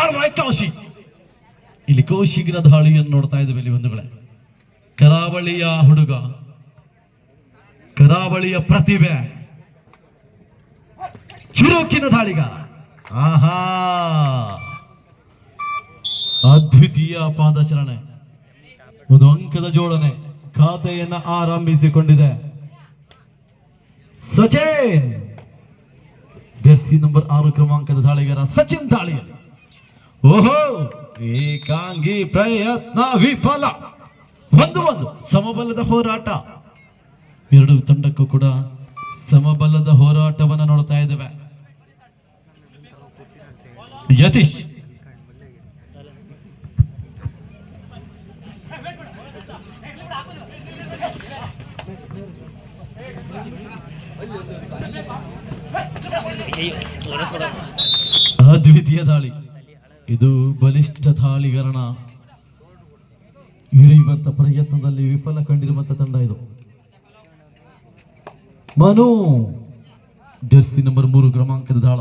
ತಾಳ್ವಾಯ್ ಕೌಶಿಕ್ ಇಲ್ಲಿ ಕೌಶಿಗಿನ ಧಾಳಿಯನ್ನು ನೋಡ್ತಾ ಇದ್ದೇವೆ ಬಂಧುಗಳೇ. ಕರಾವಳಿಯ ಹುಡುಗ, ಕರಾವಳಿಯ ಪ್ರತಿಭೆ, ಚುರುಕಿನ ದಾಳಿಗಾರ. ಆಹಾ! ಅದ್ವಿತೀಯ ಪಾದಚರಣೆ ಒಂದು ಅಂಕದ ಜೋಡಣೆ ಖಾತೆಯನ್ನ ಆರಂಭಿಸಿಕೊಂಡಿದೆ. ಸಚಿನ್! ಜರ್ಸಿ ನಂಬರ್ ಆರು ಕ್ರಮಾಂಕದ ದಾಳಿಗಾರ ಸಚಿನ್ ದಾಳಿಯಲ್ಲಿ. ಓಹೋ, ಏಕಾಂಗಿ ಪ್ರಯತ್ನ ವಿಫಲ. ಒಂದು ಒಂದು, ಸಮಬಲದ ಹೋರಾಟ. ಎರಡು ತಂಡಕ್ಕೂ ಕೂಡ ಸಮಬಲದ ಹೋರಾಟವನ್ನು ನೋಡ್ತಾ ಇದ್ದೇವೆ. ಯತೀಶ್. ಅದ್ವಿತೀಯ ದಾಳಿ. ಇದು ಬಲಿಷ್ಠ ದಾಳಿಗರಣ ಇಳಿಯುವಂತ ಪ್ರಯತ್ನದಲ್ಲಿ ವಿಫಲ ಕಂಡಿರುವಂತ ತಂಡ ಇದು. ಮನು, ಜರ್ಸಿ ನಂಬರ್ ಮೂರು ಕ್ರಮಾಂಕದ ದಾಳ.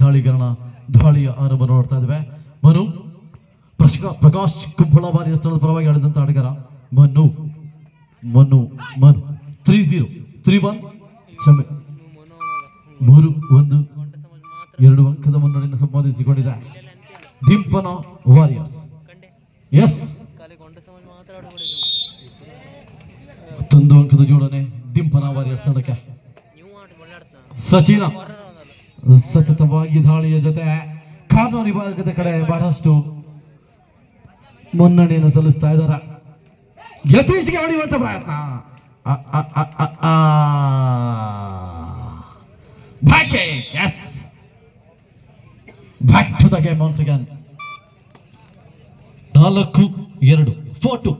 ದಾಳಿಗರಣ ದಾಳಿಯ ಆರಂಭ ನೋಡ್ತಾ ಇದ್ದೇವೆ. ಮನು ಪ್ರಕಾಶ್ ಪ್ರಕಾಶ್ ಕುಂಬಳವಾರಿ ಸ್ಥಳದ ಪರವಾಗಿ ಆಡಿದಂತ ಆಟಗಾರ. Manu Manu Manu. Three zero, three one, ಕ್ಷಮೆ. ಮೂರು ಒಂದು, ಎರಡು ಅಂಕದ ಮುನ್ನಡೆಯನ್ನು ಸಂಪಾದಿಸಿಕೊಂಡಿದೆ ದಿಂಪನ ವಾರಿಯರ್ಸ್. ಎಸ್ ಮತ್ತೊಂದು ಅಂಕದ ಜೋಡಣೆ ದಿಂಪನ ವಾರಿಯರ್ಸ್ ತಂಡಕ್ಕೆ. ಸಚಿನ ಸತತವಾಗಿ ದಾಳಿಯ ಜೊತೆ ಕಾನೂನು ವಿಭಾಗದ ಕಡೆ ಬಹಳಷ್ಟು ಮುನ್ನಡೆಯನ್ನು ಸಲ್ಲಿಸ್ತಾ ಇದ್ದಾರೆ. ಯತೀಶ್ಗೆ ಹೊಡೆಯುವಂತ ಪ್ರಯತ್ನ. ಭಾಕೆ uh, a, to the game once again. ನಾಲ್ಕು ಎರಡು ಫೋರ್ ಟು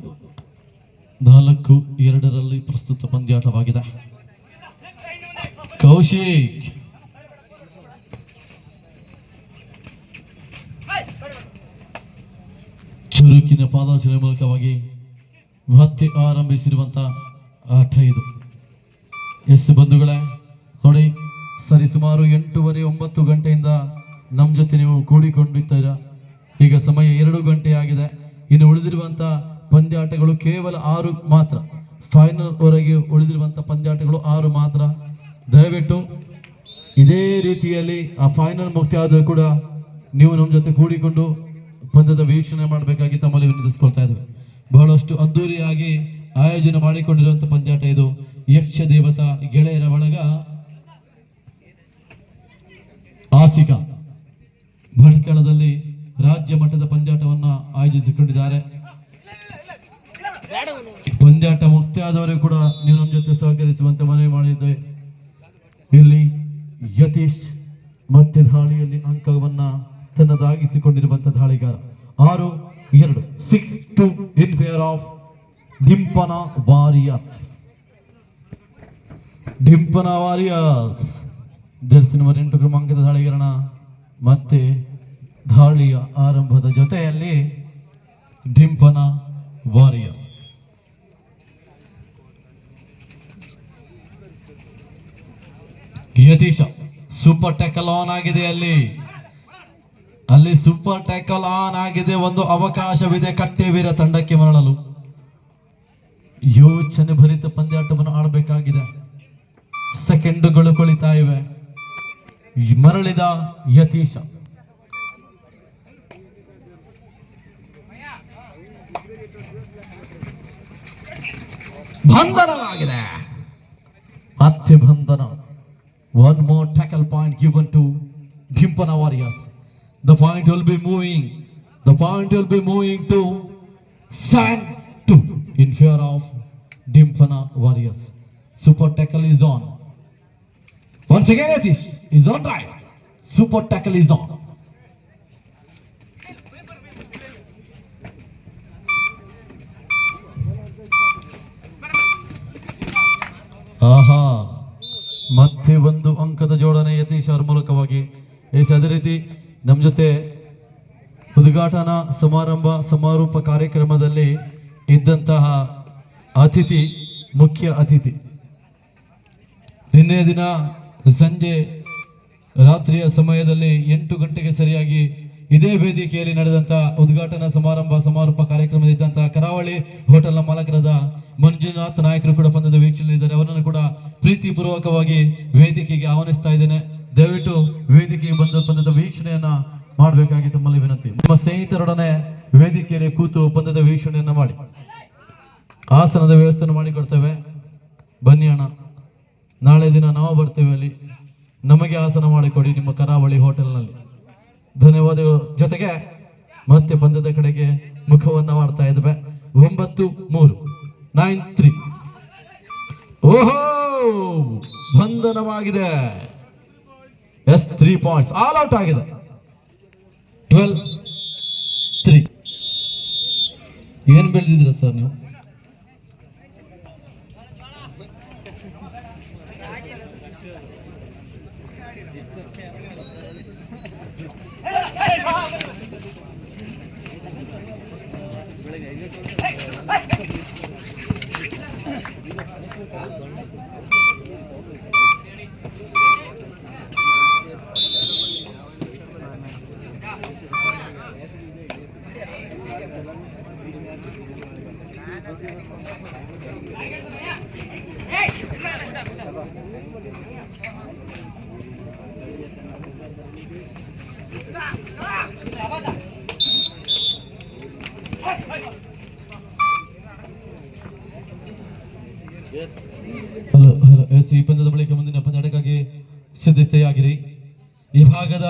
ನಾಲ್ಕು ಎರಡರಲ್ಲಿ ಪ್ರಸ್ತುತ ಪಂದ್ಯಾಟವಾಗಿದೆ. ಕೌಶಿಕ್. ಚುರುಕಿನ ಪಾದಾಚರಣೆ ಮೂಲಕವಾಗಿ ಮತ್ತೆ ಆರಂಭಿಸಿರುವಂತ ಆಟ ಇದು. ಎಸ್ ಬಂಧುಗಳೇ ನೋಡಿ ಸರಿ ಸುಮಾರು ಎಂಟೂವರೆ ಒಂಬತ್ತು ಗಂಟೆಯಿಂದ ನಮ್ಮ ಜೊತೆ ನೀವು ಕೂಡಿಕೊಂಡಿದ್ದೀರಾ. ಈಗ ಸಮಯ ಎರಡು ಗಂಟೆ ಆಗಿದೆ. ಇನ್ನು ಉಳಿದಿರುವಂಥ ಪಂದ್ಯಾಟಗಳು ಕೇವಲ ಆರು ಮಾತ್ರ. ಫೈನಲ್ ವರೆಗೆ ಉಳಿದಿರುವಂತ ಪಂದ್ಯಾಟಗಳು ಆರು ಮಾತ್ರ. ದಯವಿಟ್ಟು ಇದೇ ರೀತಿಯಲ್ಲಿ ಆ ಫೈನಲ್ ಮುಕ್ತಿ ಆದರೂ ಕೂಡ ನೀವು ನಮ್ಮ ಜೊತೆ ಕೂಡಿಕೊಂಡು ಪಂದ್ಯದ ವೀಕ್ಷಣೆ ಮಾಡಬೇಕಾಗಿ ತಮ್ಮಲ್ಲಿ ವಿನಂತಿಸ್ಕೊಳ್ತಾ ಇದ್ದೇವೆ. ಬಹಳಷ್ಟು ಅದ್ದೂರಿಯಾಗಿ ಆಯೋಜನೆ ಮಾಡಿಕೊಂಡಿರುವಂಥ ಪಂದ್ಯಾಟ ಇದು. ಯಕ್ಷ ದೇವತಾ ಗೆಳೆಯರ ಒಳಗ ಆಸಿಕ. ಭಟ್ಕಳದಲ್ಲಿ ರಾಜ್ಯ ಮಟ್ಟದ ಪಂದ್ಯಾಟವನ್ನು ಆಯೋಜಿಸಿಕೊಂಡಿದ್ದಾರೆ. ಪಂದ್ಯಾಟ ಮುಕ್ತಿಯಾದವರು ಕೂಡ ನೀವು ನಮ್ಮ ಜೊತೆ ಸಹಕರಿಸುವಂತೆ ಮನವಿ ಮಾಡಿದ್ದೇವೆ ಇಲ್ಲಿ ಯತೀಶ್ ಮತ್ತೆ ದಾಳಿಯಲ್ಲಿ ಅಂಕವನ್ನ ತನ್ನದಾಗಿಸಿಕೊಂಡಿರುವಂತಹ ದಾಳಿಗಾರ ಆರು, ಎರಡು six two in favour of Dimpana warrior Dimpana warriors jersey number ಎಂಟು ಕ್ರಮಾಂಕದ ದಾಳಿಗಾರಣ ಮತ್ತೆ ದಾಳಿಯ ಆರಂಭದ ಜೊತೆಯಲ್ಲಿ Dimpana warrior. Yatish super tackle on ಆಗಿದೆ ಅಲ್ಲಿ. ಅಲ್ಲಿ ಸೂಪರ್ ಟ್ಯಾಕಲ್ ಆನ್ ಆಗಿದೆ, ಒಂದು ಅವಕಾಶವಿದೆ, ಕಟ್ಟೆವೀರ ತಂಡಕ್ಕೆ ಮರಳಲು. ಯೋಚನೆ ಭರಿತ ಪಂದ್ಯಾಟವನ್ನು ಆಡಬೇಕಾಗಿದೆ. ಸೆಕೆಂಡುಗಳು ಕುಳಿತಾ ಇವೆ. ಮರಳಿದ ಯತೀಶ ಬಂಧನವಾಗಿದೆ ಮತ್ತೆ ಬಂಧನ One more tackle point given to Dimpana Warriors. The point will be moving. The point will be moving to 7 2 in favor of Dimpana Warriors. Super tackle is on. Once again, Atish is on right. Super tackle is on. ಆಹಾ ಮತ್ತೆ ಒಂದು ಅಂಕದ ಜೋಡಣೆ ಯತೀಶ್ ಅವರ ಮೂಲಕವಾಗಿ S ಅದೇ ರೀತಿ ನಮ್ಮ ಜೊತೆ ಉದ್ಘಾಟನಾ ಸಮಾರಂಭ ಸಮಾರೋಪ ಕಾರ್ಯಕ್ರಮದಲ್ಲಿ ಇದ್ದಂತಹ ಅತಿಥಿ ಮುಖ್ಯ ಅತಿಥಿ ನಿನ್ನೆ ದಿನ ಸಂಜೆ ರಾತ್ರಿಯ ಸಮಯದಲ್ಲಿ ಎಂಟು ಗಂಟೆಗೆ ಸರಿಯಾಗಿ ಇದೇ ವೇದಿಕೆಯಲ್ಲಿ ನಡೆದಂತ ಉದ್ಘಾಟನಾ ಸಮಾರಂಭ ಸಮಾರೋಪ ಕಾರ್ಯಕ್ರಮದಿದ್ದಂತಹ ಕರಾವಳಿ ಹೋಟೆಲ್ನ ಮಾಲಕರಾದ ಮಂಜುನಾಥ್ ನಾಯಕರು ಕೂಡ ಪಂದ್ಯದ ವೀಕ್ಷಣೆಯಿದ್ದಾರೆ ಅವರನ್ನು ಕೂಡ ಪ್ರೀತಿಪೂರ್ವಕವಾಗಿ ವೇದಿಕೆಗೆ ಆಹ್ವಾನಿಸ್ತಾ ಇದ್ದೇನೆ. ದಯವಿಟ್ಟು ವೇದಿಕೆಗೆ ಬಂದ ಪಂದ್ಯದ ವೀಕ್ಷಣೆಯನ್ನ ಮಾಡಬೇಕಾಗಿ ತಮ್ಮಲ್ಲಿ ವಿನಂತಿ. ನಿಮ್ಮ ಸ್ನೇಹಿತರೊಡನೆ ವೇದಿಕೆಯಲ್ಲಿ ಕೂತು ಪಂದ್ಯದ ವೀಕ್ಷಣೆಯನ್ನ ಮಾಡಿ. ಆಸನದ ವ್ಯವಸ್ಥೆಯನ್ನು ಮಾಡಿಕೊಡ್ತೇವೆ. ಬನ್ನಿ ಅಣ್ಣ. ನಾಳೆ ದಿನ ನಾವು ಬರ್ತೇವೆ ಅಲ್ಲಿ. ನಮಗೆ ಆಸನ ಮಾಡಿಕೊಡಿ ನಿಮ್ಮ ಕರಾವಳಿ ಹೋಟೆಲ್ನಲ್ಲಿ. ಧನ್ಯವಾದಗಳು. ಜೊತೆಗೆ ಮತ್ತೆ ಪಂದ್ಯದ ಕಡೆಗೆ ಮುಖವನ್ನ ಮಾಡ್ತಾ ಇದ್ದೇವೆ. ಒಂಬತ್ತು ಮೂರು ನೈನ್ ತ್ರೀ. ಓಹೋ! ಬಂಧನವಾಗಿದೆ. Yes three points. All out ಆಗಿದೆ. Twelve three. ಏನ್ ಬೆಳೆದಿದ್ರ ಸರ್ ನೀವು? Hey! ಈ ಪಂದ್ಯದ ಬಳಿಕ ಮುಂದಿನ ಪಂದ್ಯಕ್ಕಾಗಿ ಸಿದ್ಧತೆಯಾಗಿರಿ. ಈ ಭಾಗದ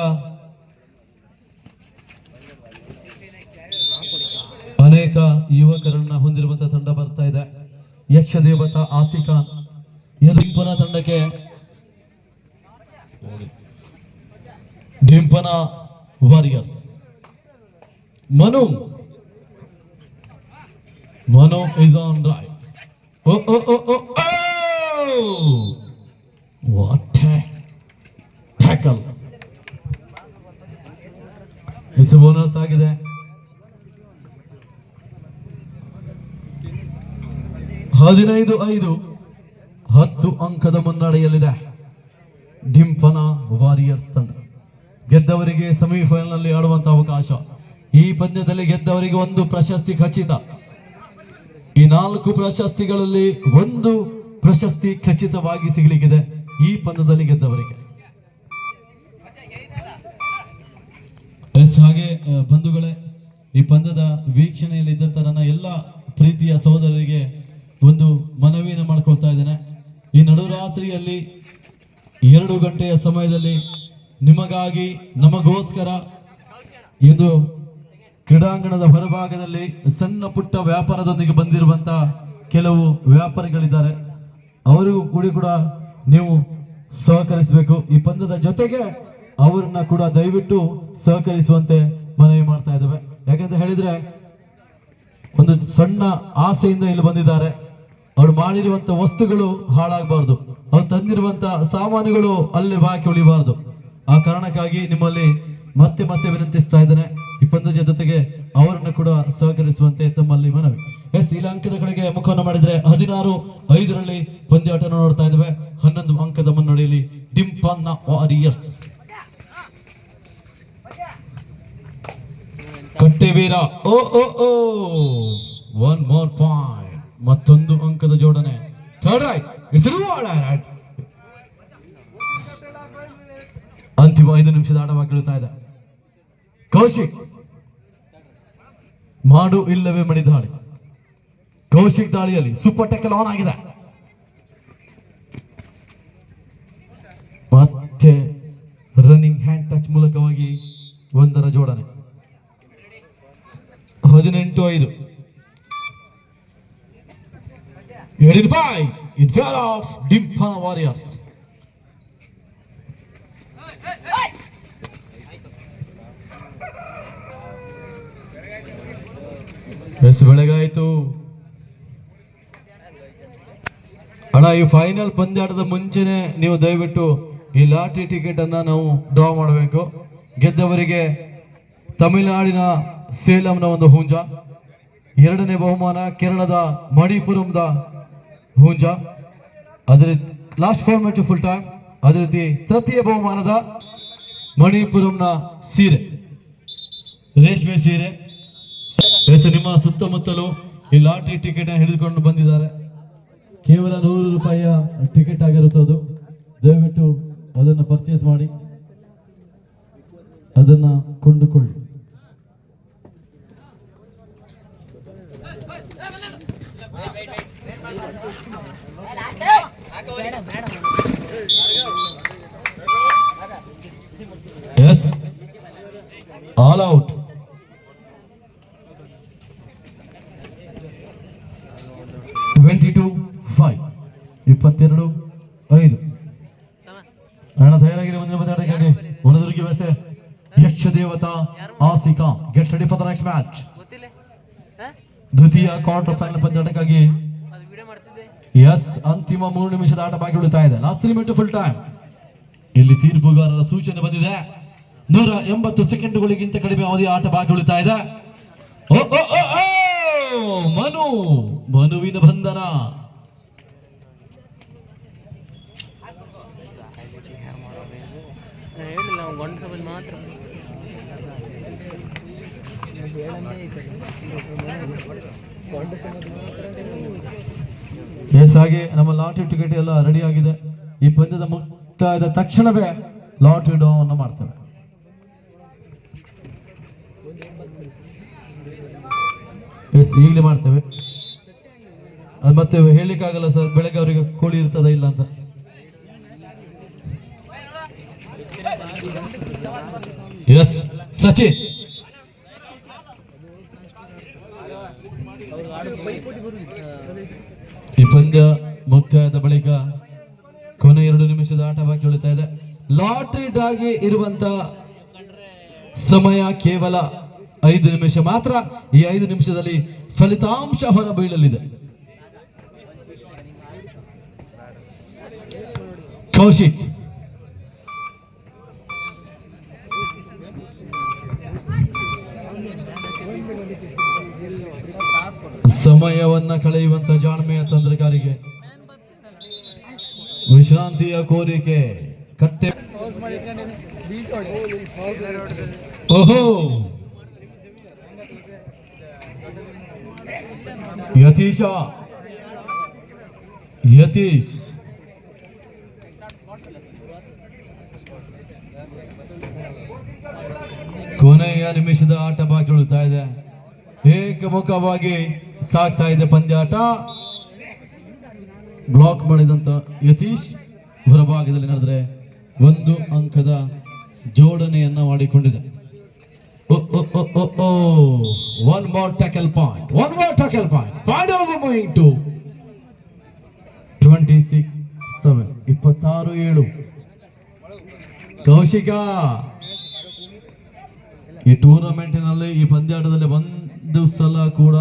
ಅನೇಕ ಯುವಕರನ್ನ ಹೊಂದಿರುವಂತಹ ತಂಡ ಬರ್ತಾ ಇದೆ. ಯಕ್ಷ ದೇವತ ಆಸಿಖಾನ್ ಡಿಂಪನ ತಂಡಕ್ಕೆ Dimpana warriors. Manu. Manu is on right. O O O O! What tackle! Is bonus ಆಗಿದೆ ಹದಿನೈದು, ಐದು. ಹತ್ತು ಅಂಕದ ಮುನ್ನಡೆಯಲ್ಲಿದೆ. ಡಿಂಪನ ವಾರಿಯರ್ಸ್ ತಂಡ. ಗೆದ್ದವರಿಗೆ ಸೆಮಿಫೈನಲ್ನಲ್ಲಿ ಆಡುವಂತ ಅವಕಾಶ. ಈ ಪಂದ್ಯದಲ್ಲಿ ಗೆದ್ದವರಿಗೆ ಒಂದು ಪ್ರಶಸ್ತಿ ಖಚಿತ. ಈ ನಾಲ್ಕು ಪ್ರಶಸ್ತಿಗಳಲ್ಲಿ ಒಂದು ಪ್ರಶಸ್ತಿ ಖಚಿತವಾಗಿ ಸಿಗಲಿಕ್ಕಿದೆ ಈ ಪಂದ್ಯದಲ್ಲಿ ಗೆದ್ದವರಿಗೆ. ಎಸ್, ಹಾಗೆ ಬಂಧುಗಳೇ, ಈ ಪಂದ್ಯದ ವೀಕ್ಷಣೆಯಲ್ಲಿ ಇದ್ದಂತ ನನ್ನ ಎಲ್ಲ ಪ್ರೀತಿಯ ಸಹೋದರರಿಗೆ ಒಂದು ಮನವಿಯನ್ನು ಮಾಡ್ಕೊಳ್ತಾ ಇದ್ದೇನೆ. ಈ ನಡುರಾತ್ರಿಯಲ್ಲಿ ಎರಡು ಗಂಟೆಯ ಸಮಯದಲ್ಲಿ ನಿಮಗಾಗಿ, ನಮಗೋಸ್ಕರ ಇದು ಕ್ರೀಡಾಂಗಣದ ಹೊರಭಾಗದಲ್ಲಿ ಸಣ್ಣ ಪುಟ್ಟ ವ್ಯಾಪಾರದೊಂದಿಗೆ ಬಂದಿರುವಂತ ಕೆಲವು ವ್ಯಾಪಾರಿಗಳಿದ್ದಾರೆ. ಅವರಿಗೂ ಕೂಡ ಕೂಡ ನೀವು ಸಹಕರಿಸಬೇಕು. ಈ ಪಂದ್ಯದ ಜೊತೆಗೆ ಅವರನ್ನ ಕೂಡ ದಯವಿಟ್ಟು ಸಹಕರಿಸುವಂತೆ ಮನವಿ ಮಾಡ್ತಾ ಇದ್ದಾವೆ. ಯಾಕಂತ ಹೇಳಿದ್ರೆ, ಒಂದು ಸಣ್ಣ ಆಸೆಯಿಂದ ಇಲ್ಲಿ ಬಂದಿದ್ದಾರೆ. ಅವ್ರು ಮಾಡಿರುವಂತ ವಸ್ತುಗಳು ಹಾಳಾಗಬಾರ್ದು. ಅವ್ರು ತಂದಿರುವಂತ ಸಾಮಾನುಗಳು ಅಲ್ಲಿ ಬಾಕಿ ಉಳಿಬಾರ್ದು. ಆ ಕಾರಣಕ್ಕಾಗಿ ನಿಮ್ಮಲ್ಲಿ ಮತ್ತೆ ಮತ್ತೆ ವಿನಂತಿಸ್ತಾ ಇದ್ದೇನೆ. ಈ ಪಂದ್ಯದ ಜೊತೆಗೆ ಅವರನ್ನು ಕೂಡ ಸಹಕರಿಸುವಂತೆ ತಮ್ಮಲ್ಲಿ ಮನವಿ. ಇಲ್ಲಿ ಕಡೆಗೆ ಮುಖವನ್ನು ಮಾಡಿದ್ರೆ ಹದಿನಾರು, ಐದರಲ್ಲಿ ಪಂದ್ಯಾಟ ನೋಡ್ತಾ ಇದ್ದೇವೆ ಹನ್ನೊಂದು ಅಂಕದ ಮುನ್ನಡೆಯಲ್ಲಿ ಡಿಂಪನ್ನ ವಾರಿಯರ್ಸ್. ಕಟ್ಟೆವೀರ, ಓ ಓ ಓ ಒನ್ ಮೋರ್ ಪಾಯಿಂಟ್ ಮತ್ತೊಂದು ಅಂಕದ ಜೋಡಣೆ. ಥರ್ಡ್ ರೈಟ್ ಅಂತಿಮ ಐದು ನಿಮಿಷದ ಆಟವಾಗಿರುತ್ತಾ ಇದೆ. ಕೌಶಿಕ್, ಮಾಡು ಇಲ್ಲವೇ ಮಣಿ ದಾಳಿ ಕೌಶಿಕ್ ದಾಳಿಯಲ್ಲಿ ಸೂಪರ್ ಟೆಕಲ್ ಆನ್ ಆಗಿದೆ. ಮತ್ತೆ ರನ್ನಿಂಗ್ ಹ್ಯಾಂಡ್ ಟಚ್ ಮೂಲಕವಾಗಿ ಒಂದರ ಜೋಡಣೆ. ಹದಿನೆಂಟು ಐದು. Eighteen five in of Dimpana warriors yes ಬೆಳಗಾಯಿತು. ಅಣ್ಣ, ಈ ಫೈನಲ್ ಪಂದ್ಯಾಟದ ಮುಂಚೆನೆ ನೀವು ದಯವಿಟ್ಟು ಈ ಲಾಟ್ರಿ ಟಿಕೆಟ್ ಅನ್ನ ನಾವು ಡ್ರಾ ಮಾಡಬೇಕು. ಗೆದ್ದವರಿಗೆ ತಮಿಳುನಾಡಿನ ಸೇಲಂನ ಒಂದು ಹುಂಜ, ಎರಡನೇ ಬಹುಮಾನ ಕೇರಳದ ಮಣಿಪುರಂದ ಹುಂಜ. ಅದೇ ರೀತಿ ಲಾಸ್ಟ್ ಮ್ಯಾಚ್ ಫುಲ್ ಟೈಮ್ ಅದೇ ರೀತಿ ತೃತೀಯ ಬಹುಮಾನದ ಮಣಿಪುರಂನ ಸೀರೆ, ರೇಷ್ಮೆ ಸೀರೆ. ನಿಮ್ಮ ಸುತ್ತಮುತ್ತಲು ಈ ಲಾಟ್ರಿ ಟಿಕೆಟ್ ಹಿಡಿದುಕೊಂಡು ಬಂದಿದ್ದಾರೆ. ಕೇವಲ ನೂರು ರೂಪಾಯಿಯ ಟಿಕೆಟ್ ಆಗಿರುತ್ತೆ ಅದು ದಯವಿಟ್ಟು ಅದನ್ನು ಪರ್ಚೇಸ್ ಮಾಡಿ ಅದನ್ನ ಕೊಂಡುಕೊಳ್ಳಿ all out twenty two five ಇಪ್ಪತ್ತೆರಡು ಐದು ಅಣ್ಣ ಮಾತಾಡಕ್ಕಾಗಿ ಹೊಣದುರ್ಗಿ ವ್ಯವಸ್ಥೆ ಯಕ್ಷ ದೇವತಾ ಆಸಿಕಾ. Get ready for the next match? ದ್ವಿತೀಯ ಕ್ವಾರ್ಟರ್ ಫೈನಲ್ ಮಾಡ್ತಿದ್ದೆ. ಎಸ್ ಅಂತಿಮ ಮೂರು ನಿಮಿಷದ ಆಟ ಬಾಕಿ ಉಳಿತಾ ಇದೆ. ಲಾಸ್ಟ್ ಲಿಮಿಟ್ ಫುಲ್ ಟೈಮ್ ಇಲ್ಲಿ ತೀರ್ಪುಗಾರರ ಸೂಚನೆ ಬಂದಿದೆ. ನೂರ ಎಂಬತ್ತು ಸೆಕೆಂಡ್ಗಳಿಗಿಂತ ಕಡಿಮೆ ಅವಧಿ ಆಟ ಬಾಕಿ ಉಳಿತಾ ಇದೆ. ಓ, ಓ, ಓ, ಓ! ಮನು ಮನುವಿನ ಬಂಧನ. ನಾನು ಹೇಳಿಲ್ಲ ಅವ್ನು ಗಂಡ ಸಭೆಯಲ್ಲಿ ಮಾತ್ರ. ಎಸ್ ಹಾಗೆ ನಮ್ಮ ಲಾಟ್ರಿ ಟಿಕೆಟ್ ಎಲ್ಲ ರೆಡಿ ಆಗಿದೆ. ಈ ಪಂದ್ಯದ ಮುಕ್ತಾಯದ ತಕ್ಷಣವೇ ಲಾಟ್ರಿ ಡೋವನ್ನು ಅನ್ನು ಮಾಡ್ತೇವೆ. ಎಸ್ ಈಗಲೇ ಮಾಡ್ತೇವೆ. ಅದು ಮತ್ತೆ ಹೇಳಲಿಕ್ಕಾಗಲ್ಲ ಸರ್ ಬೆಳಗ್ಗೆ ಅವರಿಗೆ ಕೋಳಿ ಇರ್ತದ ಇಲ್ಲ ಅಂತ. ಎಸ್, ಸಚಿನ್. ಈ ಪಂದ್ಯ ಮುಕ್ತಾಯದ ಬಳಿಕ ಕೊನೆ ಎರಡು ನಿಮಿಷದ ಆಟ ಬಾಕಿ ಉಳಿತಾ ಇದೆ. ಲಾಟ್ರಿ ಡಾಗಿ ಇರುವಂತ ಸಮಯ ಕೇವಲ ಐದು ನಿಮಿಷ ಮಾತ್ರ. ಈ ಐದು ನಿಮಿಷದಲ್ಲಿ ಫಲಿತಾಂಶ ಹೊರಬೀಳಲಿದೆ ಕೌಶಿಕ್. ಸಮಯವನ್ನ ಕಳೆಯುವಂತ ಜಾಣ್ಮೆಯ ತಂತ್ರಗಾರಿಕೆ ವಿಶ್ರಾಂತಿಯ ಕೋರಿಕೆ. ಕಟ್ಟೆ ಓಹೋ! ಯತೀಶ. ಯತೀಶ್. ಕೊನೆಯ ನಿಮಿಷದ ಆಟ ಬಾಕಿ ಉಳಿತಾ ಇದೆ. ಏಕಮುಖವಾಗಿ ಸಾಗ್ತಾ ಇದೆ ಪಂದ್ಯಾಟ. ಬ್ಲಾಕ್ ಮಾಡಿದಂತ ಯತೀಶ್ ಹೊರಭಾಗದಲ್ಲಿ ನಡೆದ್ರೆ ಒಂದು ಅಂಕದ ಜೋಡಣೆಯನ್ನ ಮಾಡಿಕೊಂಡಿದೆ. One more tackle point one more tackle point point over moving to twenty six seven ಇಪ್ಪತ್ತಾರು, ಏಳು. ಕೌಶಿಕ. ಈ ಟೂರ್ನಮೆಂಟಿನಲ್ಲಿ ಈ ಪಂದ್ಯಾಟದಲ್ಲಿ ಒಂದು ಸಲ ಕೂಡ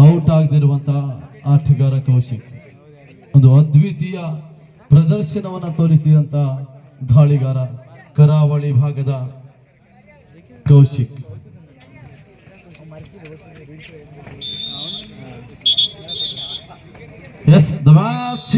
ಔಟ್ ಆಗದಿರುವಂತಹ ಆಟಗಾರ ಕೌಶಿಕ್. ಒಂದು ಅದ್ವಿತೀಯ ಪ್ರದರ್ಶನವನ್ನು ತೋರಿಸಿದಂತ ದಾಳಿಗಾರ ಕರಾವಳಿ ಭಾಗದ ಕೌಶಿಕ್. S match